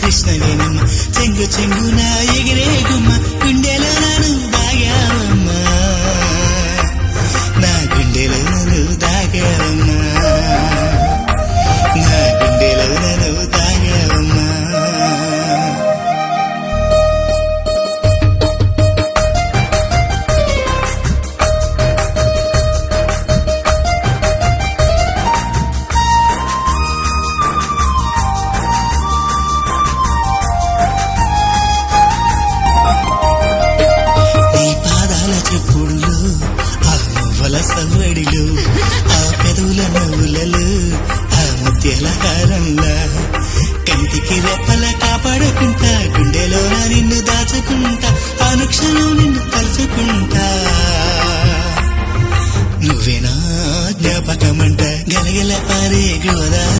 కృష్ణవేనమ్మ చెంగు చెంగున ఎగిరే గుమ్మ గుండెలో నన్ను దాగావమ్మా. నా గుండెలో నన్ను దాగావమ్మా. నా గుండెలో నన్ను దాగా పాదాల ఆ నువ్వల సవ్వడిలు ఆ పెదవుల నువ్వులలు ఆ ముత్యాల హారంలా. కంటికి రెప్పల కాపాడుకుంటా గుండెలో నిన్ను దాచుకుంటా అనుక్షణం నిన్ను తలుచుకుంటా. నువ్వేనా జ్ఞాపకమంట గలగల పారే గోదా